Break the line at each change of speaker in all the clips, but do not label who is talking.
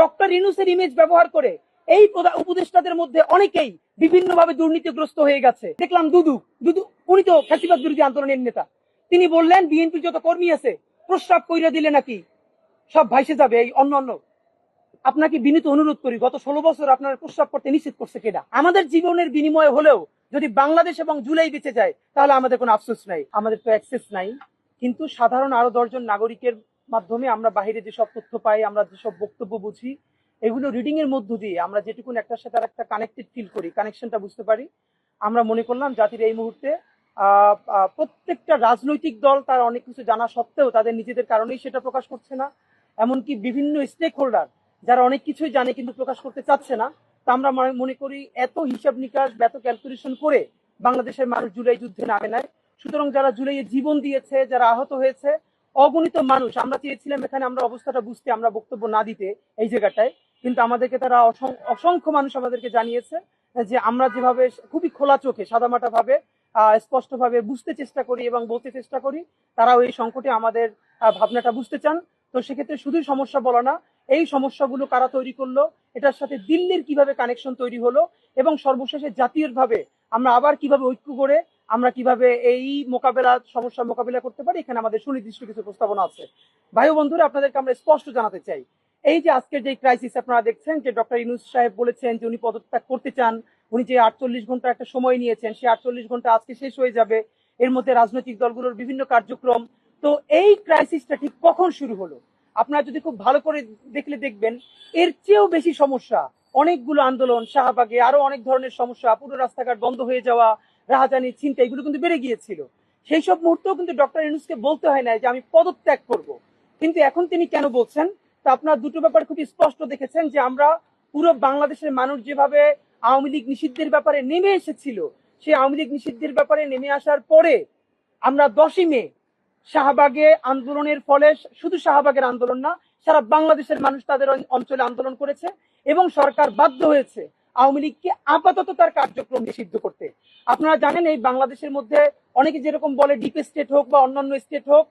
Doctor ইনুসের image ব্যবহার করে এই উপদেষ্টাদের মধ্যে অনেকেই বিভিন্নভাবে দুর্নীতিগ্রস্ত হয়ে গেছে। দেখলাম দুদু দুদু, উনি তো ফ্যাসিবাদ বিরোধী আন্দোলনের নেতা। তিনি বললেন বিএনপির যত কর্মী আছে, প্রস্রাব কইরা দিলে নাকি সব ভাইসে যাবে এই অন্য অন্য আপনাকে বিনীত অনুরোধ করি, গত ষোলো বছর আপনার প্রস্রাব করতে নিশ্চিত করছে কেডা আমাদের জীবনের বিনিময়ে হলেও যদি বাংলাদেশ এবং জুলাই বেঁচে যায়, তাহলে আমাদের কোনো আফসোস নাই। আমাদের তো অ্যাক্সেস নাই। কিন্তু সাধারণ আরও দশজন নাগরিকের মাধ্যমে আমরা বাহিরে যেসব তথ্য পাই, আমরা যেসব বক্তব্য বুঝি, এগুলো রিডিং এর মধ্য দিয়ে আমরা যেটুকুন একটার সাথে আর একটা কানেক্টেড ফিল করি কানেকশনটা বুঝতে পারি। আমরা মনে করলাম জাতির এই মুহূর্তে প্রত্যেকটা রাজনৈতিক দল তার অনেক কিছু জানা সত্ত্বেও তাদের নিজেদের কারণেই সেটা প্রকাশ করছে না। এমনকি বিভিন্ন স্টেক হোল্ডার যারা অনেক কিছুই জানে কিন্তু প্রকাশ করতে চাচ্ছে না, তা আমরা মনে- করি এত হিসাব নিকাশ এত ক্যালকুলেশন করে বাংলাদেশের মানুষ জুলাই যুদ্ধে নামে নেয় সুতরাং যারা জুলাইয়ে জীবন দিয়েছে, যারা আহত হয়েছে অগণিত মানুষ, আমরা চেয়েছিলাম এখানে আমরা অবস্থাটা বুঝতে, আমরা বক্তব্য না দিতে এই জায়গাটায়, কিন্তু আমাদেরকে তারা অসং- অসংখ্য মানুষ আমাদেরকে জানিয়েছে যে আমরা যেভাবে খুবই খোলা চোখে সাদামাটা ভাবে স্পষ্ট ভাবে বুঝতে চেষ্টা করি এবং বলতে চেষ্টা করি, তারাও এই সংকটে আমাদের ভাবনাটা বুঝতে চান। তো সেক্ষেত্রে শুধুই সমস্যা বলা না, এই সমস্যাগুলো কারা তৈরি করল, এটার সাথে দিল্লির কীভাবে কানেকশন তৈরি হলো, এবং সর্বশেষে জাতীয়ভাবে আমরা আবার কীভাবে ঐক্য করে আমরা কীভাবে এই মোকাবেলা, সমস্যা মোকাবিলা করতে পারি, এখানে আমাদের সুনির্দিষ্ট কিছু প্রস্তাবনা আছে। ভাই বন্ধুরা, আপনাদেরকে আমরা স্পষ্ট জানাতে চাই। এই যে আজকের যে ক্রাইসিস আপনারা দেখছেন, যে ডক্টর ইনুস সাহেব বলেছেন যে উনি পদত্যাগ করতে চান, উনি যে আটচল্লিশ ঘণ্টা একটা সময় নিয়েছেন, সেই আটচল্লিশ ঘণ্টা আজকে শেষ হয়ে যাবে। এর মধ্যে রাজনৈতিক দলগুলোর বিভিন্ন কার্যক্রম। তো এই ক্রাইসিসটা ঠিক কখন শুরু হলো? আপনারা যদি খুব ভালো করে দেখলে দেখবেন, এর চেয়েও বেশি সমস্যা, অনেকগুলো আন্দোলন, শাহবাগে আরও অনেক ধরনের সমস্যা, পুরো রাস্তাঘাট বন্ধ হয়ে যাওয়া রাহাজানি চিন্তা, এগুলো কিন্তু বেড়ে গিয়েছিল। সেই সব মুহূর্তেও কিন্তু ডক্টর ইনুসকে বলতে হয় না যে আমি পদত্যাগ করব। কিন্তু এখন তিনি কেন বলছেন? তা আপনার দুটো ব্যাপার খুব স্পষ্ট দেখেছেন যে আমরা পুরো বাংলাদেশের মানুষ যেভাবে আওয়ামী লীগ নিষিদ্ধের ব্যাপারে নেমে এসেছিল, সেই আওয়ামী লীগ নিষিদ্ধের ব্যাপারে নেমে আসার পরে আমরা দশই মে শাহবাগে আন্দোলনের ফলে শুধু শাহবাগের আন্দোলন না, সারা বাংলাদেশের মানুষ তাদের অঞ্চলে আন্দোলন করেছে এবং সরকার বাধ্য হয়েছে আওয়ামী লীগকে আপাতত তার কার্যক্রম নিষিদ্ধ করতে। আপনারা জানেন এই বাংলাদেশের মধ্যে অনেকে যেরকম বলে ডিপ স্টেট হোক বা অন্যান্য স্টেট হোক,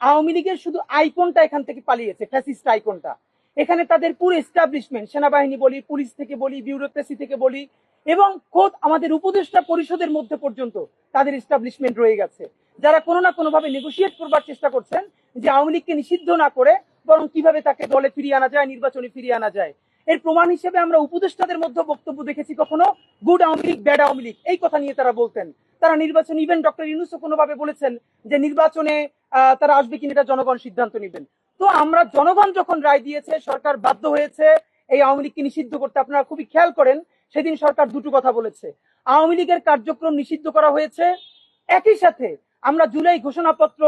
আওয়ামী লীগের শুধু আইকনটা এখান থেকে পালিয়েছে ফ্যাসিস্ট আইকনটা। এখানে তাদের পুরো এস্টাবলিশমেন্ট সেনাবাহিনী বলি পুলিশ থেকে বলি বিউরোক্রেসি থেকে বলি, এবং খোদ আমাদের উপদেষ্টা পরিষদের মধ্যে পর্যন্ত তাদের এস্টাবলিশমেন্ট রয়ে গেছে। যারা কোনো না কোনোভাবে নেগোসিয়েট করবার চেষ্টা করছেন যে আওয়ামী লীগকে নিষিদ্ধ না করে, বরং কীভাবে তাকে দলে ফিরিয়ে আনা যায়, নির্বাচনে ফিরিয়ে আনা যায় এর প্রমাণ হিসেবে আমরা উপদেষ্টাদের মধ্যে বক্তব্য দেখেছি কখনো গুড আওয়ামী লীগ ব্যাড আওয়ামী লীগ, এই কথা নিয়ে তারা বলতেন। তারা নির্বাচন ইভেন ডক্টর ইউনুসও কোনোভাবে বলেছেন যে নির্বাচনে তারা আসবে কিনা এটা জনগণ সিদ্ধান্ত নেবেন। তো আমরা জনগণ যখন রায় দিয়েছে, সরকার বাধ্য হয়েছে এই আওয়ামী লীগকে নিষিদ্ধ করতে, আপনারা খুবই খেয়াল করেন, সেদিন সরকার দুটো কথা বলেছে। আওয়ামী লীগের কার্যক্রম নিষিদ্ধ করা হয়েছে, একই সাথে আমরা জুলাই ঘোষণাপত্র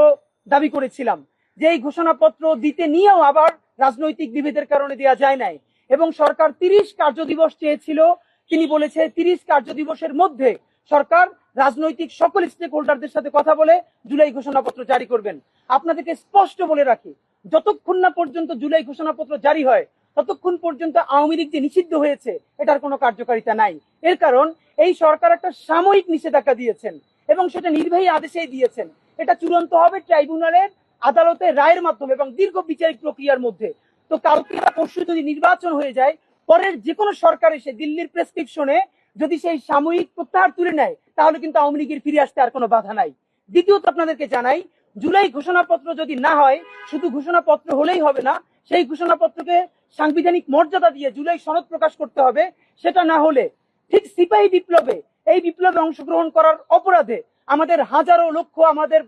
দাবি করেছিলাম, যে এই ঘোষণাপত্র দিতে নিয়েও আবার রাজনৈতিক বিভেদের কারণে দেওয়া যায় নাই। এবং সরকার তিরিশ কার্য দিবস চেয়েছিল। তিনি বলেছে, তিরিশ কার্য দিবসের মধ্যে সরকার রাজনৈতিক সকল স্টেক হোল্ডারদের সাথে কথা বলে জুলাই ঘোষণাপত্র জারি করবেন। আপনাদেরকে স্পষ্ট বলে রাখি, যতক্ষণ না পর্যন্ত জুলাই ঘোষণাপত্র জারি হয়, ততক্ষণ পর্যন্ত আওয়ামী লীগ যে নিষিদ্ধ হয়েছে, এটার কোনো কার্যকারিতা নাই। এর কারণ, এই সরকার একটা সাময়িক নিষেধাজ্ঞা দিয়েছেন এবং সেটা নির্বাহী আদেশেই দিয়েছেন। এটা চূড়ান্ত হবে ট্রাইব্যুনালের আদালতের রায়ের মাধ্যমে এবং দীর্ঘ বিচারিক প্রক্রিয়ার মধ্যে। তো কালকে পরশু যদি নির্বাচন হয়ে যায়, পরের যে কোনো সরকার এসে দিল্লির প্রেসক্রিপশনে যদি সেই সাময়িক প্রত্যাহার তুলে নেয়, তাহলে কিন্তু আওয়ামী লীগের ফিরে আসতে আর কোনো বাধা নাই। দ্বিতীয়ত আপনাদেরকে জানাই, জুলাই ঘোষণাপত্র যদি না হয়, শুধু ঘোষণাপত্র হলেই হবে না, সেই ঘোষণাপত্রকে সাংবিধানিক মর্যাদা দিয়ে জুলাই সনদ প্রকাশ করতে হবে, সেটা না হলে ঠিক সিপাহী বিপ্লবে, এই বিপ্লবে অংশগ্রহণ করার অপরাধে আমাদের হাজারো লক্ষ আমাদের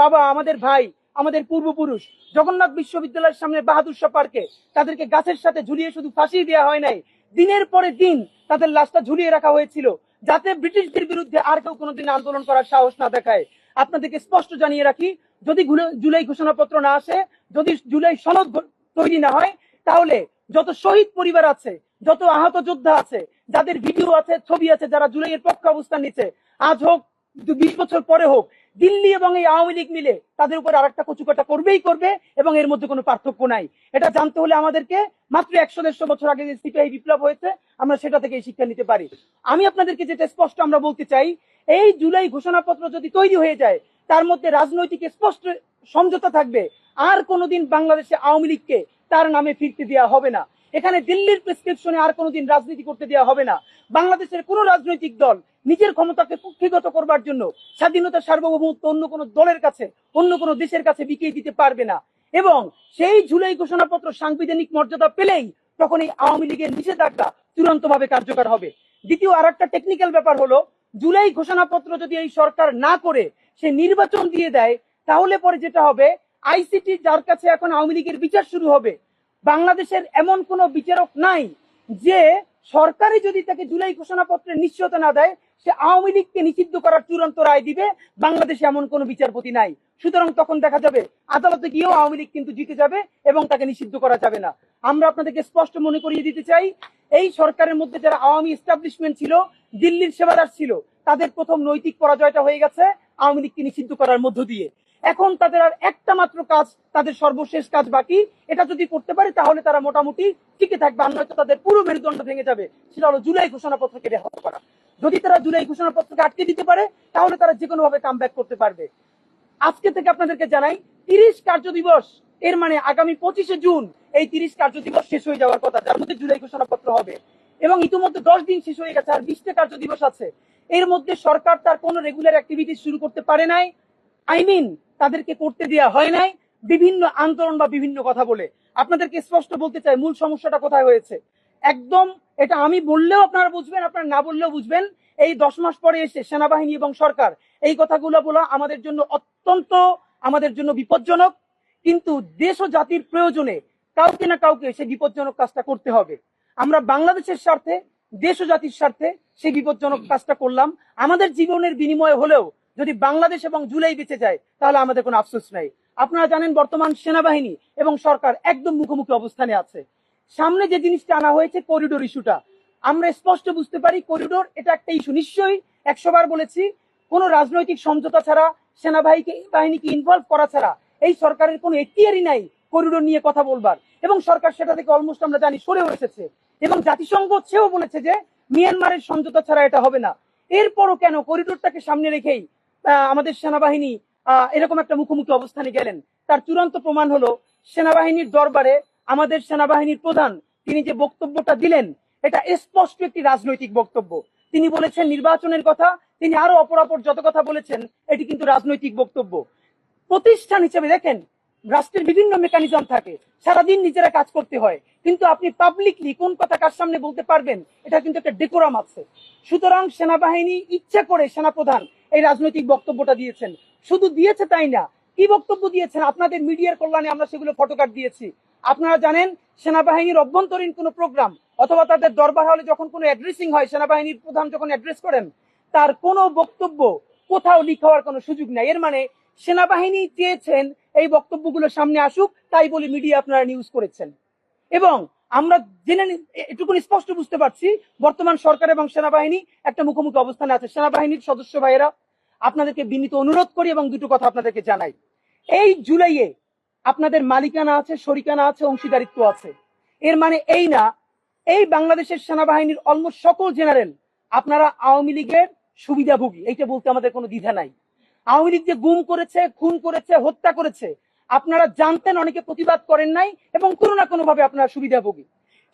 বাবা, আমাদের ভাই আমাদের পূর্বপুরুষ জগন্নাথ বিশ্ববিদ্যালয়ের সামনে বাহাদুর শাহ পার্কে তাদেরকে গাছের সাথে ঝুলিয়ে শুধু ফাঁসি দেওয়া হয় নাই, দিনের পরে দিন তাদের লাশটা ঝুলিয়ে রাখা হয়েছিল, যাতে ব্রিটিশদের বিরুদ্ধে আর কেউ কোনোদিন আন্দোলন করার সাহস না দেখায়। আপনাদেরকে স্পষ্ট জানিয়ে রাখি, যদি জুলাই ঘোষণাপত্র না আসে, যদি জুলাই সনদ তৈরি না হয়, তাহলে যত শহীদ পরিবার আছে, যত আহত যোদ্ধা আছে, যাদের ভিডিও আছে, ছবি আছে, যারা জুলাইয়ের পক্ষে অবস্থান নিচ্ছে আজ হোক বিশ বছর পরে হোক দিল্লি এবং এই আওয়ামী লীগ মিলে তাদের উপর আর আরেকটা কচুকাটা করবেই করবে এবং এর মধ্যে কোনো পার্থক্য নাই। এটা জানতে হলে আমাদেরকে মাত্র একশো দেড়শো বছর আগে যে সিপিআই বিপ্লব হয়েছে, আমরা সেটা থেকে শিক্ষা নিতে পারি। আমি আপনাদেরকে যেটা স্পষ্ট আমরা বলতে চাই, এই জুলাই ঘোষণাপত্র যদি তৈরি হয়ে যায়, তার মধ্যে রাজনৈতিক স্পষ্ট সমঝোতা থাকবে। আর কোনোদিন বাংলাদেশে আওয়ামী লীগকে তার নামে ফিরতে দেওয়া হবে না। এখানে দিল্লির প্রেসক্রিপশনে আর কোনোদিন রাজনীতি করতে দেওয়া হবে না। বাংলাদেশের কোন রাজনৈতিক দল নিজের ক্ষমতাকে কুক্ষিগত করবার জন্য স্বাধীনতা সার্বভৌমত্ব অন্য কোনো দলের কাছে, অন্য কোনো দেশের কাছে বিকিয়ে দিতে পারবে না। এবং সেই জুলাই ঘোষণাপত্র সাংবিধানিক মর্যাদা পেলেই তখন এই আওয়ামী লীগের নিষেধাজ্ঞা চূড়ান্ত ভাবে কার্যকর হবে। দ্বিতীয় আর একটা টেকনিক্যাল ব্যাপার হলো জুলাই ঘোষণাপত্র যদি এই সরকার না করে, সে নির্বাচন দিয়ে দেয়, তাহলে পরে যেটা হবে আইসিটি যার কাছে এখন আওয়ামী লীগের বিচার শুরু হবে, বাংলাদেশের এমন কোনো বিচারক নাই যে সরকারই যদি তাকে জুলাই ঘোষণাপত্রের নিশ্চয়তা না দেয় সে আওয়ামী লীগকে নিষিদ্ধ করার চূড়ান্ত রায় দিবে, বাংলাদেশে এমন কোনো বিচারপতি নাই। সুতরাং তখন দেখা যাবে, আদালতে গিয়েও আওয়ামী লীগ কিন্তু জিতে যাবে এবং তাকে নিষিদ্ধ করা যাবে না। আমরা আপনাদেরকে স্পষ্ট মনে করিয়ে দিতে চাই, এই সরকারের মধ্যে যারা আওয়ামী এস্টাবলিশমেন্ট ছিল, দিল্লির সেবাদার ছিল, তাদের প্রথম নৈতিক পরাজয়টা হয়ে গেছে, আওয়ামী লীগকে নিষিদ্ধ করার মধ্য দিয়ে। এখন তাদের আর একটা মাত্র কাজ, তাদের সর্বশেষ কাজ বাকি। এটা যদি করতে পারে, তাহলে তারা মোটামুটি টিকে থাকবে, আর নয়তো তাদের পুরো মেরুদণ্ড ভেঙে যাবে। সেটা হলো জুলাই ঘোষণাপত্রকে ব্যাহত করা। যদি তারা জুলাই ঘোষণাপত্রকে আটকে দিতে পারে, তাহলে তারা যে কোনো ভাবে কাম করতে পারবে। আজকে থেকে আপনাদেরকে জানাই, তিরিশ কার্য দিবস, এর মানে আগামী পঁচিশে জুন, এই তিরিশ কার্য দিবস শেষ হয়ে যাওয়ার কথা, যার মধ্যে জুলাই ঘোষণাপত্র হবে। এবং ইতিমধ্যে দশ দিন শেষ হয়ে গেছে, আর বিশটা কার্য দিবস আছে। এর মধ্যে সরকার তার কোনো রেগুলার অ্যাক্টিভিটি শুরু করতে পারে নাই। আই মিন তাদেরকে করতে দেওয়া হয় নাই। বিভিন্ন আন্দোলন বা বিভিন্ন কথা বলে। আপনাদেরকে স্পষ্ট বলতে চাই, মূল সমস্যাটা কোথায় হয়েছে? একদম এটা আমি বললেও আপনারা বুঝবেন, আপনারা না বললেও বুঝবেন। এই দশ মাস পরে এসে সেনাবাহিনী এবং সরকার এই কথাগুলো বলা আমাদের জন্য অত্যন্ত, আমাদের জন্য বিপজ্জনক। কিন্তু দেশ ও জাতির প্রয়োজনে কাউকে না কাউকে সেই বিপজ্জনক কাজটা করতে হবে। আমরা বাংলাদেশের স্বার্থে, দেশ ও জাতির স্বার্থে সেই বিপজ্জনক কাজটা করলাম। আমাদের জীবনের বিনিময়ে হলেও যদি বাংলাদেশ এবং জুলাই বেঁচে যায়, তাহলে আমাদের কোনো আফসোস নাই। আপনারা জানেন বর্তমান সেনাবাহিনী এবং সরকার একদম মুখোমুখি অবস্থানে আছে। সামনে যে জিনিসটা আনা হয়েছে করিডোর ইস্যুটা আমরা স্পষ্ট বুঝতে পারি করিডোর এটা একটা ইস্যু নিশ্চয়ই একশো বার বলেছি, কোনো রাজনৈতিক সমঝোতা ছাড়া, সেনাবাহিনীকে বাহিনীকে ইনভলভ করা ছাড়া এই সরকারের কোনো এখতিয়ারই নাই করিডোর নিয়ে কথা বলবার। এবং সরকার সেটা থেকে অলমোস্ট আমরা জানি সরে এসেছে। এবং জাতিসংঘ সেও বলেছে যে মিয়ানমারের সমঝোতা ছাড়া এটা হবে না। এরপরও কেন করিডোরটাকে সামনে রেখেই আমাদের সেনাবাহিনী এরকম একটা মুখোমুখি অবস্থানে গেলেন। তার চূড়ান্ত প্রমাণ হলো, সেনাবাহিনীর দরবারে আমাদের সেনাবাহিনীর প্রধান, তিনি যে বক্তব্যটা দিলেন, এটা স্পষ্ট একটি রাজনৈতিক বক্তব্য। তিনি বলেছেন নির্বাচনের কথা, তিনি আরও অপরাপর যত কথা বলেছেন, এটি কিন্তু রাজনৈতিক বক্তব্য। প্রতিষ্ঠান হিসেবে দেখেন, রাষ্ট্রের বিভিন্ন মেকানিজম থাকে, সারাদিন নিজেরা কাজ করতে হয়, কিন্তু আপনি পাবলিকলি কোন কথা কার সামনে বলতে পারবেন, এটা কিন্তু একটা ডেকোরাম আছে। সুতরাং সেনাবাহিনী ইচ্ছা করে সেনাপ্রধান এই রাজনৈতিক বক্তব্যটা দিয়েছেন। শুধু দিয়েছে তাই না? কি বক্তব্য দিয়েছেন? আপনাদের মিডিয়ার কল্যাণে আমরা সেগুলো ফটোকার্ড দিয়েছি। আপনারা জানেন, সেনাবাহিনীর অভ্যন্তরীণ কোনো প্রোগ্রাম অথবা তাদের দরবার হলে যখন কোনো অ্যাড্রেসিং হয়, সেনাবাহিনীর প্রধান যখন অ্যাড্রেস করেন, তার কোনো বক্তব্য কোথাও লিক হওয়ার কোনো সুযোগ নেই। এর মানে সেনাবাহিনী চেয়েছেন এই বক্তব্যগুলো সামনে আসুক, তাই বলে মিডিয়া আপনারা নিউজ করেছেন। এবং আমরা জেনে নি- এ- এটুকুনি স্পষ্ট বুঝতে পারছি, বর্তমান সরকার এবং সেনাবাহিনী একটা মুখোমুখি অবস্থানে আছে। সেনাবাহিনীর সদস্য ভাইয়েরা, আপনাদেরকে বিনীত অনুরোধ করি এবং দুটো কথা আপনাদেরকে জানাই। এই জুলাইয়ে আপনাদের মালিকানা আছে, শরিকানা আছে, অংশীদারিত্ব আছে। এর মানে এই না, এই বাংলাদেশের সেনাবাহিনীর অলমোস্ট সকল জেনারেল আপনারা আওয়ামী লীগের সুবিধাভোগী, এইটা বলতে আমাদের কোনো দ্বিধা নাই। আওয়ামী লীগ যে গুম করেছে, খুন করেছে, হত্যা করেছে আপনারা জানতেন, অনেকে প্রতিবাদ করেন নাই এবং কোনো না কোনো ভাবে আপনারা সুবিধাভোগী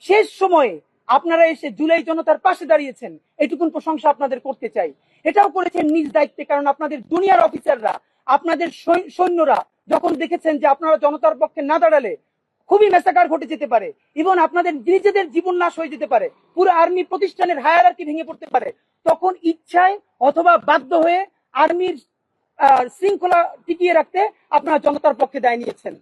শেষ সময়ে আপনারা এসে জুলাই জনতার পাশে দাঁড়িয়েছেন। এইটুকুন প্রশংসা আপনাদের করতে চাই। এটাও করেছেন নিজ দায়িত্বে, কারণ আপনাদের দুনিয়ার অফিসাররা, আপনাদের সৈন্যরা যখন দেখেছেন যে আপনারা জনতার পক্ষে না দাঁড়ালে খুবই মেসাকার ঘটে যেতে পারে এবং আপনাদের নিজেদের জীবন নাশ হয়ে যেতে পারে, পুরো আর্মি প্রতিষ্ঠানের হায়ার ভেঙে পড়তে পারে, তখন ইচ্ছায় অথবা বাধ্য হয়ে আর্মির শৃঙ্খলা টিকিয়ে রাখতে আপনারা জনতার পক্ষে দায় নিয়েছেন।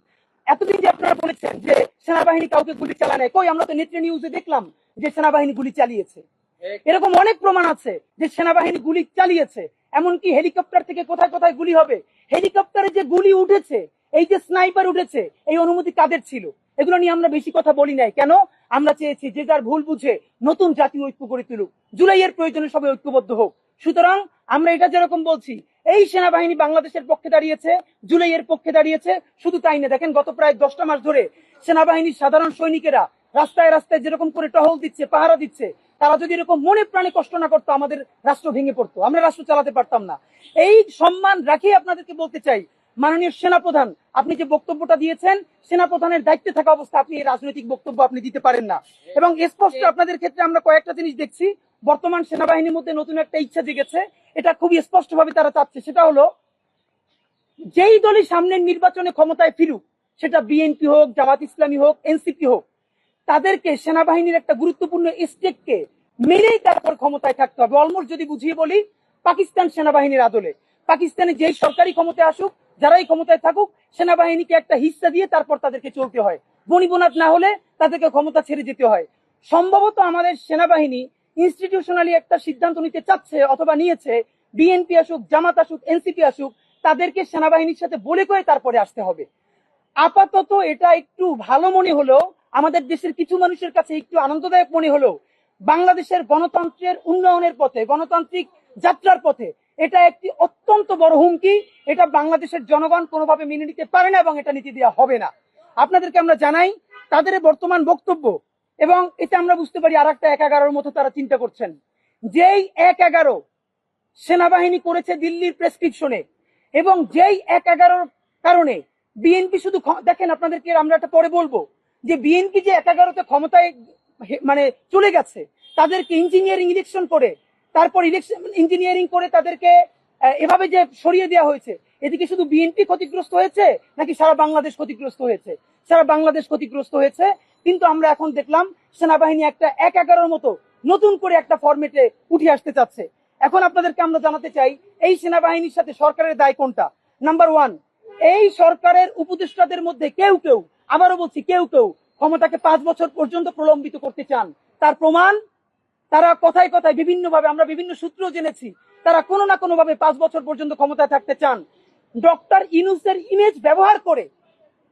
এতদিন যে আপনারা বলেছেন যে সেনাবাহিনী কাউকে গুলি চালায় কই আমরা তো নেত্রী নিউজে দেখলাম যে সেনাবাহিনী গুলি চালিয়েছে। এরকম অনেক প্রমাণ আছে যে সেনাবাহিনী গুলি চালিয়েছে। এমনকি হেলিকপ্টার থেকে কোথায় কোথায় গুলি হবে? হেলিকপ্টারে যে গুলি উঠেছে, এই যে স্নাইপার উঠেছে, এই অনুমতি কাদের ছিল? এগুলো নিয়ে আমরা বেশি কথা বলি নাই। কেন? আমরা চেয়েছি যে যার ভুল বুঝে নতুন জাতীয় ঐক্য গড়ে তুলুক। জুলাইয়ের প্রয়োজনে সবাই ঐক্যবদ্ধ হোক। সুতরাং আমরা এটা যেরকম বলছি এই সেনাবাহিনী বাংলাদেশের পক্ষে দাঁড়িয়েছে জুলাইয়ের পক্ষে দাঁড়িয়েছে শুধু তাই না দেখেন গত প্রায় দশটা মাস ধরে সেনাবাহিনীর সাধারণ সৈনিকেরা রাস্তায় রাস্তায় যেরকম করে টহল দিচ্ছে পাহারা দিচ্ছে তারা যদি এরকম মনে প্রাণে কষ্ট না করতো আমাদের রাষ্ট্র ভেঙে পড়তো। আমরা রাষ্ট্র চালাতে পারতাম না। এই সম্মান রাখি আপনাদেরকে বলতে চাই মাননীয় সেনাপ্রধান আপনি যে বক্তব্যটা দিয়েছেন সেনাপ্রধানের দায়িত্বে থাকা অবস্থা আপনি এই রাজনৈতিক বক্তব্য আপনি দিতে পারেন না। এবং স্পষ্ট আপনাদের ক্ষেত্রে আমরা কয়েকটা জিনিস দেখছি বর্তমান সেনাবাহিনীর মধ্যে নতুন একটা ইচ্ছা জেগেছে। এটা খুবই স্পষ্টভাবে তারা চাচ্ছে। সেটা হলো, যেই দলই সামনের নির্বাচনে ক্ষমতায় ফিরুক, সেটা বিএনপি হোক, জামাত ইসলামী হোক, এনসিপি হোক, তাদেরকে, সেনাবাহিনীর একটা গুরুত্বপূর্ণ স্টেককে মেনেই তারপর ক্ষমতায় থাকতে হবে। অলমোস্ট যদি বুঝিয়ে বলি, পাকিস্তান সেনাবাহিনীর আদলে। পাকিস্তানে যেই সরকারি ক্ষমতায় আসুক, যারাই ক্ষমতায় থাকুক, সেনাবাহিনীকে একটা হিস্সা দিয়ে তারপর তাদেরকে চলতে হয়। বনিবনাথ না হলে তাদেরকে ক্ষমতা ছেড়ে যেতে হয়। সম্ভবত আমাদের সেনাবাহিনী ইনস্টিটিউশনালি একটা সিদ্ধান্ত নিতে চাচ্ছে অথবা নিয়েছে, বিএনপি আসুক, জামাত আসুক, এনসিপি আসুক, তাদেরকে সেনাবাহিনীর সাথে বলে করে তারপরে আসতে হবে। আপাতত এটা একটু ভালো মনে হলো আমাদের দেশের কিছু মানুষের কাছে একটু আনন্দদায়ক মনে হলো বাংলাদেশের গণতন্ত্রের উন্নয়নের পথে, গণতান্ত্রিক যাত্রার পথে, এটা একটি অত্যন্ত বড় হুমকি। এটা বাংলাদেশের জনগণ কোনোভাবে মেনে নিতে পারে না এবং এটা নীতি দেওয়া হবে না। আপনাদেরকে আমরা জানাই, তাদের বর্তমান বক্তব্য এবং এটা আমরা বুঝতে পারি আর একটা এক এগারোর মতো তারা চিন্তা করছেন। যেই এক এগারো সেনাবাহিনী করেছে দিল্লির প্রেসক্রিপশনে এবং যেই এক এগারোর কারণে বিএনপি শুধু দেখেন আপনাদেরকে আমরা একটা পরে বলব, যে বিএনপি যে এক এগারোতে ক্ষমতায় মানে চলে গেছে, তাদেরকে ইঞ্জিনিয়ারিং ইলেকশন করে, তারপর ইলেকশন ইঞ্জিনিয়ারিং করে তাদেরকে এভাবে যে সরিয়ে দেওয়া হয়েছে, এদিকে শুধু বিএনপি ক্ষতিগ্রস্ত হয়েছে নাকি সারা বাংলাদেশ ক্ষতিগ্রস্ত হয়েছে? সারা বাংলাদেশ ক্ষতিগ্রস্ত হয়েছে কিন্তু আমরা এখন দেখলাম সেনাবাহিনী একটা এক এগারোর মতো নতুন করে একটা ফরম্যাটে উঠে আসতে চাচ্ছে। এখন আপনাদেরকে আমরা জানাতে চাই, এই সেনাবাহিনীর সাথে সরকারের দায় কোনটা? নাম্বার ওয়ান এই সরকারের উপদেষ্টাদের মধ্যে কেউ কেউ, আবারও বলছি কেউ কেউ, ক্ষমতাকে পাঁচ বছর পর্যন্ত প্রলম্বিত করতে চান। তার প্রমাণ, তারা কথায় কথায় বিভিন্ন ভাবে আমরা বিভিন্ন সূত্র জেনেছি, তারা কোনো না কোনো ভাবে পাঁচ বছর পর্যন্ত ক্ষমতায় থাকতে চান। ডক্টর ইনুসের ইমেজ ব্যবহার করে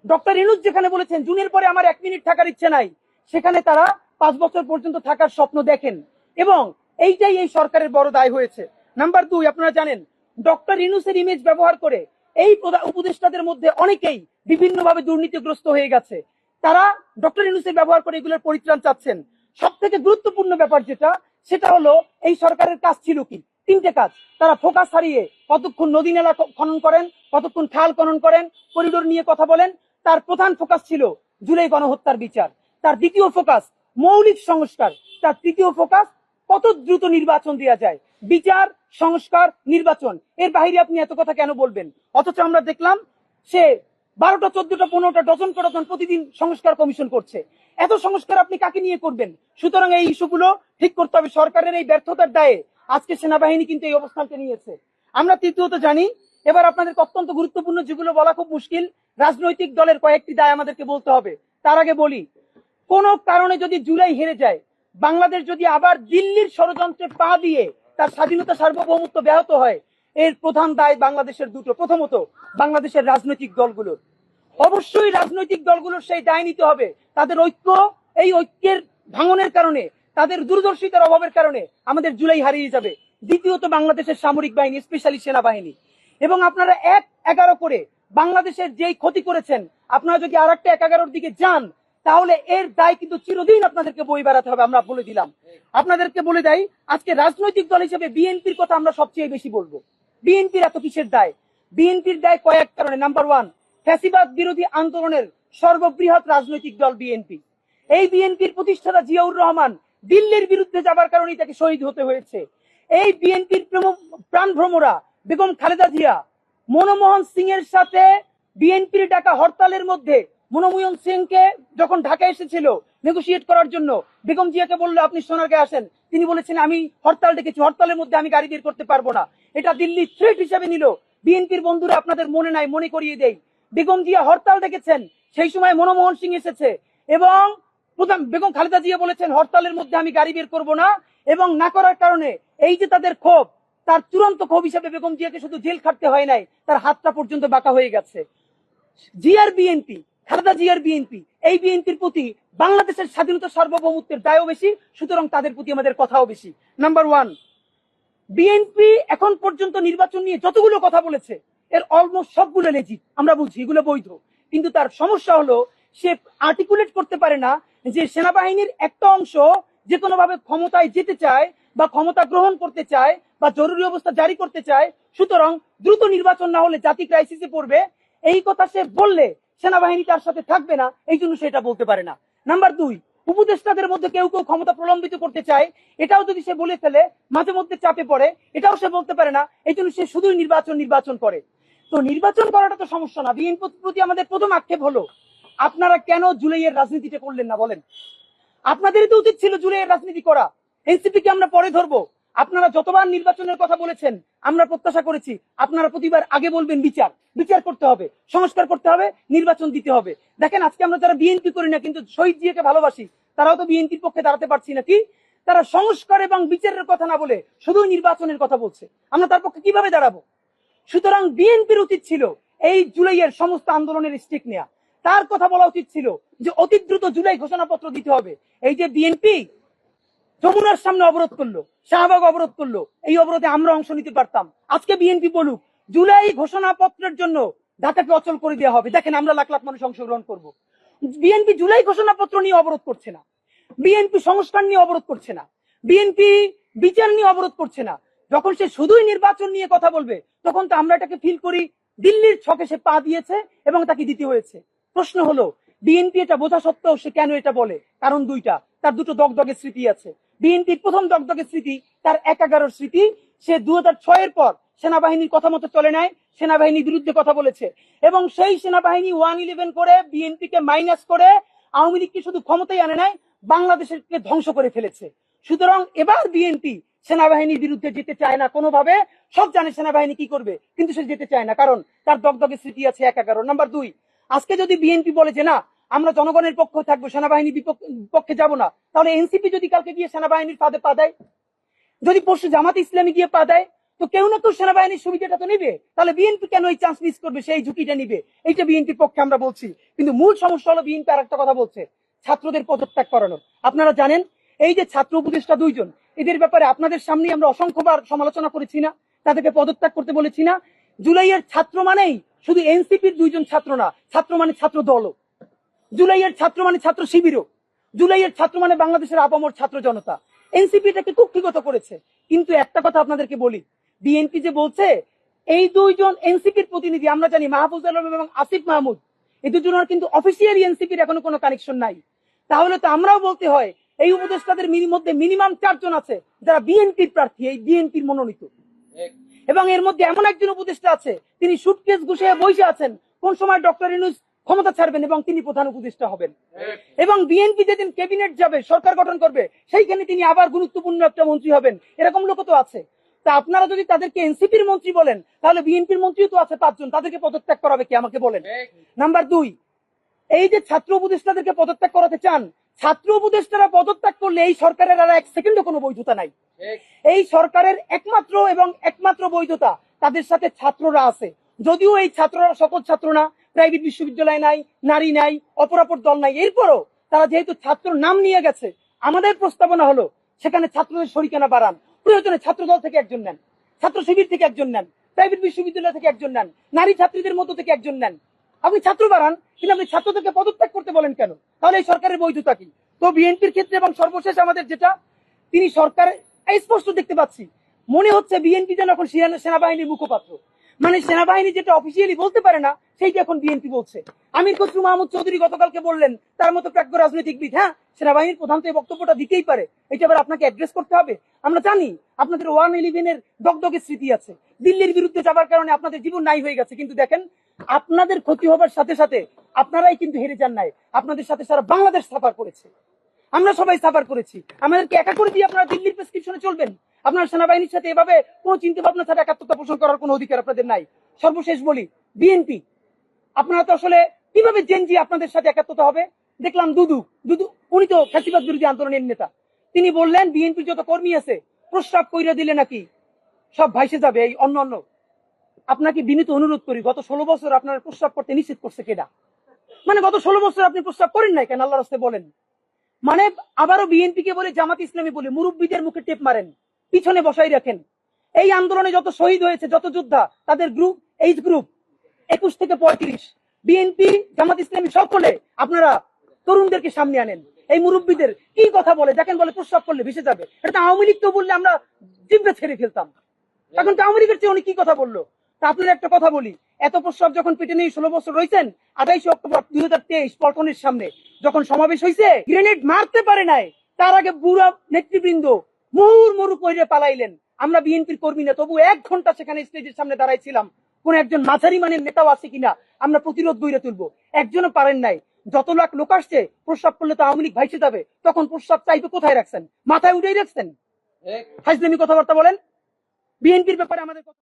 ডক্টর ইনুস যেখানে বলেছেন, জুনের পরে আমার এক মিনিট থাকার ইচ্ছে নাই। সেখানে তারা পাঁচ বছর পর্যন্ত থাকার স্বপ্ন দেখেন। এবং এইটাই এই সরকারের বড় দায় হয়েছে। নাম্বার দুই, আপনারা জানেন, ডক্টর ইনুসের ইমেজ ব্যবহার করে এই উপদেষ্টাদের মধ্যে অনেকেই বিভিন্নভাবে দুর্নীতিগ্রস্ত হয়ে গেছে। তারা ডক্টর ইনুসের ব্যবহার করে এগুলোর পরিত্রাণ চাচ্ছেন। সব থেকে গুরুত্বপূর্ণ ব্যাপার যেটা, সেটা হলো এই সরকারের কাজ ছিল কি? তিনটে কাজ। তারা ফোকাস হারিয়ে কতক্ষণ নদী নালা খনন করেন, কতক্ষণ খাল খনন করেন, করিডোর নিয়ে কথা বলেন তার প্রধান ফোকাস ছিল জুলাই গণহত্যার বিচার। তার দ্বিতীয় ফোকাস মৌলিক সংস্কার। তার তৃতীয় ফোকাস কত দ্রুত নির্বাচন দেওয়া যায়। বিচার, সংস্কার, নির্বাচন। এর বাইরে আপনি এত কথা কেন বলবেন? অথচ আমরা দেখলাম সে বারোটা, চোদ্দটা, পনেরোটা ডজন ডজন প্রতিদিন সংস্কার কমিশন করছে। এত সংস্কার আপনি কাকে নিয়ে করবেন? সুতরাং এই ইস্যুগুলো ঠিক করতে হবে সরকারের এই ব্যর্থতার দায়ে। আজকে সেনাবাহিনী কিন্তু এই অবস্থানকে নিয়েছে। আমরা তৃতীয়ত জানি, এবার আপনাদের অত্যন্ত গুরুত্বপূর্ণ যেগুলো বলা খুব মুশকিল রাজনৈতিক দলের কয়েকটি দায় আমাদেরকে বলতে হবে। তার আগে বলি, কোন কারণে যদি জুলাই হেরে যায়, বাংলাদেশ যদি আবার দিল্লির ষড়যন্ত্রে পা দিয়ে তার স্বাধীনতা সার্বভৌমত্ব ব্যাহত হয়, এর প্রধান দায় বাংলাদেশের দুটো। প্রথমত, বাংলাদেশের রাজনৈতিক দলগুলোর। অবশ্যই রাজনৈতিক দলগুলোর সেই দায় নিতে হবে। তাদের ঐক্য, এই ঐক্যের ভাঙনের কারণে, তাদের দূরদর্শিতার অভাবের কারণে আমাদের জুলাই হারিয়ে যাবে। দ্বিতীয়ত, বাংলাদেশের সামরিক বাহিনী, স্পেশালি সেনাবাহিনী। এবং আপনারা এক এগারো করে বাংলাদেশের যেই ক্ষতি করেছেন, আপনারা যদি আর একটা এক এগারোর দিকে যান, তাহলে এর দায় কিন্তু চিরদিন আপনাদেরকে বই বেড়াতে হবে, আমরা বলে দিলাম। আপনাদেরকে বলে দেয় আজকে রাজনৈতিক দল হিসেবে বিএনপির কথা আমরা সবচেয়ে বেশি বলব। বিএনপির এত কিসের দায়? বিএনপির দায় কয়েক কারণে। নাম্বার ওয়ান ফ্যাসিবাদ বিরোধী আন্দোলনের সর্ববৃহৎ রাজনৈতিক দল বিএনপি। এই বিএনপির প্রতিষ্ঠাতা জিয়াউর রহমান দিল্লির বিরুদ্ধে যাবার কারণেই তাকে শহীদ হতে হয়েছে। এই বিএনপির প্রাণ ভ্রমরা বেগম খালেদা জিয়া মনমোহন সিং এর সাথে বিএনপির ডাকা হরতালের মধ্যে মনমোহন সিংকে যখন ঢাকা এসেছিল নেগোসিয়েট করার জন্য, বেগম জিয়াকে বলল, আপনি সোনারগাঁ আসেন। তিনি বলেছেন, আমি হরতাল ডেকেছি, হরতালের মধ্যে আমি গাড়ি বের করতে পারব না। এটা দিল্লি থ্রেট হিসেবে নিল। বিএনপির বন্ধুরা আপনাদের মনে নাই, মনে করিয়ে দেই। বেগম জিয়া হরতাল ডেকেছেন, সেই সময় মনমোহন সিং এসেছে এবং প্রধান বেগম খালেদা জিয়া বলেছেন, হরতালের মধ্যে আমি গাড়ি বের করব না। এবং না করার কারণে এই যে তাদের ক্ষোভ তার চূড়ান্ত ক্ষোভ হিসেবে বেগম জিয়াকে শুধু জেল খাটতে হয় নাই, তার হাতটা পর্যন্ত বাঁকা হয়ে গেছে। জিআর বিএনপি, খালেদা জিয়ার বিএনপি, এই বিএনপির প্রতি বাংলাদেশের স্বাধীনতা সার্বভৌমত্বের দায়ও বেশি, সুতরাং তাদের প্রতি আমাদের কথাও বেশি। নাম্বার ওয়ান বিএনপি এখন পর্যন্ত নির্বাচন নিয়ে যতগুলো কথা বলেছে, এর অলমোস্ট সবগুলো লেজি আমরা বুঝি এগুলো বৈধ। কিন্তু তার সমস্যা হলো, সে আর্টিকুলেট করতে পারে না যে সেনাবাহিনীর একটা অংশ যে কোনো ভাবে ক্ষমতায় যেতে চায় বা ক্ষমতা গ্রহণ করতে চায় বা জরুরি অবস্থা জারি করতে চায়, সুতরাং দ্রুত নির্বাচন না হলে জাতি ক্রাইসিসে পড়বে। এই কথা সে বললে সেনাবাহিনী তার সাথে থাকবে না, এই জন্য সে এটা বলতে পারে না। নাম্বার দুই, উপদেষ্টাদের মধ্যে কেউ কেউ ক্ষমতা প্রলম্বিত করতে চায়, এটাও যদি সে বলে ফেলে, মাঝে মধ্যে চাপে পড়ে, এটাও সে বলতে পারে না, এই জন্য সে শুধুই নির্বাচন নির্বাচন করে। তো নির্বাচন করাটা তো সমস্যা না বিএনপির প্রতি আমাদের প্রথম আক্ষেপ হলো, আপনারা কেন জুলাইয়ের রাজনীতিটা করলেন না বলেন? আপনাদেরই তো উচিত ছিল জুলাইয়ের রাজনীতি করা। এনসিপি কে আমরা পরে ধরবো? আপনারা যতবার নির্বাচনের কথা বলেছেন, আমরা প্রত্যাশা করেছি, আপনারা প্রতিবার আগে বলবেন বিচার। বিচার করতে হবে, সংস্কার করতে হবে, নির্বাচন দিতে হবে। দেখেন, আজকে আমরা যারা বিএনপি করি না, কিন্তু শহীদ জিয়াকে ভালোবাসি, তারাও তো বিএনপির পক্ষে দাঁড়াতে পারছি না কি? তারা সংস্কার এবং বিচারের কথা না বলে শুধু নির্বাচনের কথা বলছে। আমরা তার পক্ষে কীভাবে দাঁড়াবো? সুতরাং বিএনপির উচিত ছিল এই জুলাইয়ের সমস্ত আন্দোলনের স্টিক নেয়া। তার কথা বলা উচিত ছিল যে, অতি দ্রুত জুলাই ঘোষণাপত্র দিতে হবে। এই যে বিএনপি যমুনার সামনে অবরোধ করল, শাহবাগ অবরোধ করল। এই অবরোধে আমরা অংশ নিতে পারতাম। আজকে বিএনপি বলুক, জুলাই ঘোষণাপত্রের জন্য ঢাকাকে অচল করে দেওয়া হবে। দেখেন, আমরা লাখ লাখ মানুষ অংশগ্রহণ করব। বিএনপি জুলাই ঘোষণাপত্র নিয়ে অবরোধ করছে না। বিএনপি সংস্কার নিয়ে অবরোধ করছে না। বিএনপি বিচার নিয়ে অবরোধ করছে না। যখন সে শুধুই নির্বাচন নিয়ে কথা বলবে, তখন তো আমরা এটাকে ফিল করি, দিল্লির ছকে সে পা দিয়েছে এবং তাকে দিতে হয়েছে। প্রশ্ন হলো, বিএনপি এটা বোঝা সত্ত্বেও সে কেন এটা বলে? কারণ দুইটা, তার দুটো দগদগে স্মৃতি আছে। বিএনপির প্রথম দগদগে স্মৃতি, তার এক এগারোর স্মৃতি, সে দু ছয়ের পর সেনাবাহিনীর কথা মতো চলে নাই, সেনাবাহিনীর বিরুদ্ধে কথা বলেছে। এবং সেই সেনাবাহিনী ওয়ান ইলেভেন করে বিএনপি কে মাইনাস করে, আওয়ামী লীগকে শুধু ক্ষমতায় আনে নাই, বাংলাদেশকে ধ্বংস করে ফেলেছে। সুতরাং এবার বিএনপি সেনাবাহিনীর বিরুদ্ধে যেতে চায় না কোনোভাবে, সব জানে সেনাবাহিনী কি করবে, কিন্তু সে যেতে চায় না। কারণ তার দগদগে স্মৃতি আছে এক এগারো নাম্বার দুই, আজকে যদি বিএনপি বলে যে না আমরা জনগণের পক্ষে থাকব সেনাবাহিনীর পক্ষে যাব না। তাহলে এনসিপি যদি কালকে গিয়ে সেনাবাহিনীর ফাঁদে পা দেয়, যদি পরশু জামাত ইসলামী গিয়ে পা দেয়, তো কেউ না কেউ সেনাবাহিনীর সুবিধাটা তো নেবে। তাহলে বিএনপি কেন এই চান্স মিস করবে, সেই ঝুঁকিটা নিবে? এইটা বিএনপির পক্ষে আমরা বলছি। কিন্তু মূল সমস্যা হলো বিএনপি আর একটা কথা বলছে, ছাত্রদের পদত্যাগ করানো আপনারা জানেন, এই যে ছাত্র উপদেষ্টা দুইজন, এদের ব্যাপারে আপনাদের সামনে আমরা অসংখ্যবার সমালোচনা করেছি না, তাদেরকে পদত্যাগ করতে বলেছি না। জুলাইয়ের ছাত্র মানেই শুধু এনসিপির দুইজন ছাত্র না, ছাত্র মানে ছাত্র দলও জুলাইয়ের ছাত্র মানে ছাত্র শিবিরও। জুলাইয়ের ছাত্র মানে বাংলাদেশের আপামর ছাত্র জনতা। এনসিপি এটাকে কুক্ষিগত করেছে। কিন্তু একটা কথা আপনাদেরকে বলি বিএনপি যে বলছে এই দুইজন এনসিপির প্রতিনিধি আমরা জানি মাহফুজ আলম এবং আসিফ মাহমুদ এই দুজনের কিন্তু অফিসিয়ালি এনসিপির এখনও কোনো কানেকশন নাই। তাহলে তো আমরাও বলতে হয় এই উপদেষ্টাদের মধ্যে মিনিমাম চারজন আছে যারা বিএনপির প্রার্থী এই বিএনপির মনোনীত। এবং এর মধ্যে এমন একজন উপদেষ্টা আছে তিনি সুটকেস গুছিয়ে বসে আছেন। কোন সময় ডক্টর ইনুস ক্ষমতা ছাড়বেন এবং তিনি প্রধান উপদেষ্টা হবেন। এবং বিএনপি যেদিন ক্যাবিনেট যাবে সরকার গঠন করবে সেইখানে তিনি আবার গুরুত্বপূর্ণ একটা মন্ত্রী হবেন। এরকম লোক তো আছে। তা আপনারা যদি তাদেরকে এনসিপির মন্ত্রী বলেন তাহলে বিএনপির মন্ত্রী তো আছে পাঁচজন তাদেরকে পদত্যাগ করাবে কি? আমাকে বলেন। নাম্বার দুই এই যে ছাত্র উপদেষ্টাদেরকে পদত্যাগ করাতে চান ছাত্র উপদেষ্টারা পদত্যাগ করলে এই সরকারের আর এক সেকেন্ডও কোনো বৈধতা নাই। এই সরকারের একমাত্র এবং একমাত্র বৈধতা তাদের সাথে ছাত্ররা আছে। যদিও এই ছাত্ররা সকল ছাত্র না প্রাইভেট বিশ্ববিদ্যালয় নাই, নারী নাই, অপরাপর দল নাই। এরপরও তারা যেহেতু ছাত্র নাম নিয়ে গেছে, আমাদের প্রস্তাবনা হলো সেখানে ছাত্রদের শরিকানা বাড়ান। প্রয়োজনে ছাত্র দল থেকে একজন নেন, ছাত্র শিবির থেকে একজন নেন, প্রাইভেট বিশ্ববিদ্যালয় থেকে একজন নেন, নারী ছাত্রীদের মধ্য থেকে একজন নেন। আপনি ছাত্র বাড়ান, কিন্তু আপনি ছাত্রদেরকে পদত্যাগ করতে বলেন কেন? তাহলে এই সরকারের বৈধতা কি? তো বিএনপির ক্ষেত্রে এবং সর্বশেষ আমাদের যেটা, তিনি সরকারের স্পষ্ট দেখতে পাচ্ছি, মনে হচ্ছে বিএনপি যেন এখন সেনাবাহিনীর মুখপাত্র। মানে সেনাবাহিনী যেটা অফিসিয়ালি বলতে পারে না, সেইটা এখন বিএনপি বলছে। আমির খসরু মাহমুদ চৌধুরী গতকালকে বললেন, তার মতো প্রাজ্ঞ রাজনৈতিকবিদ হ্যাঁ সেনাবাহিনীর প্রধান তো এই বক্তব্যটা দিতেই পারে। এটা আবার আপনাকে অ্যাড্রেস করতে হবে। আমরা জানি আপনাদের ওয়ান ইলেভেনের দগদগে স্মৃতি আছে। দিল্লির বিরুদ্ধে যাবার কারণে আপনাদের জীবন নাই হয়ে গেছে। কিন্তু দেখেন, আপনাদের ক্ষতি হবার সাথে সাথে আপনারাই কিন্তু হেরে যান নাই। আপনাদের সাথে সারা বাংলাদেশ সাফার করেছে। আমরা সবাই সাফার করেছি। আমাদেরকে একা করে দিয়ে আপনারা দিল্লির প্রেসক্রিপশনে চলবেন? আপনার সেনাবাহিনীর সাথে এভাবে কোনো চিন্তা ভাবনা ছাড়া একাত্মতা পোষণ করার কোনো অধিকার আপনাদের নাই। সর্বশেষ বলি বিএনপি আপনারা তো আসলে কীভাবে জেনজি আপনাদের সাথে একাত্মতা হবে? দেখলাম দুদু দুদু, উনি তো ফ্যাসিবাদ বিরোধী আন্দোলনের নেতা। তিনি বললেন বিএনপির যত কর্মী আছে, প্রস্রাব কইরা দিলে নাকি সব ভাইসে যাবে এই অন্য অন্য। আপনাকে বিনীত অনুরোধ করি, গত ষোলো বছর আপনার প্রস্রাব করতে নিষেধ করছে কেডা? মানে গত ষোলো বছর আপনি প্রস্তাব করেন নাই কেন আল্লাহ রাস্তে বলেন? মানে আবারও বিএনপি কে বলে, জামাত ইসলামী বলে, মুরব্বীদের মুখে টেপ মারেন, পিছনে বসাই রাখেন। এই আন্দোলনে যত শহীদ হয়েছে, যত যোদ্ধা, তাদের গ্রুপ এইজ গ্রুপ একুশ থেকে পঁয়ত্রিশ, বিএনপি, জামাত ইসলামী সকলে আপনারা তরুণদেরকে সামনে আনেন। এই মুরব্বীদের কি কথা বলে? দেখেন বলে, প্রস্রাব করলে ভেসে যাবে। এটা তো আওয়ামী লীগ তো বললে আমরা জিব্বে ছেড়ে ফেলতাম। এখন তো আওয়ামী লীগের চেয়ে উনি কি কথা বলল? তা আপনার একটা কথা বলি। এত প্রস্রাব যখন পেটে নিয়ে ষোলো বছর রয়েছেন আঠাইশে অক্টোবর দুই হাজার তেইশ পল্টনের সামনে যখন সমাবেশ হয়েছে গ্রেনেড মারতে পারে নাই। তার আগে বুড়া নেতৃবৃন্দ মুহুর মুরু কইরে পালাইলেন। আমরা বিএনপির কর্মী না তবু এক ঘণ্টা সেখানে স্টেজের সামনে দাঁড়াইছিলাম। কোন একজন মাঝারি মানের নেতাও আছে কিনা আমরা প্রতিরোধ গড়ে তুলবো। একজনও পারেন নাই। যত লাখ লোক আসছে প্রস্রাব করলে তো আওয়ামী লীগ ভাইসে যাবে। তখন প্রস্রাব চাইবে কোথায় রাখছেন? মাথায় উঠেই রাখছেন? হাইজলামি কথাবার্তা বলেন? বিএনপির ব্যাপারে আমাদের কথা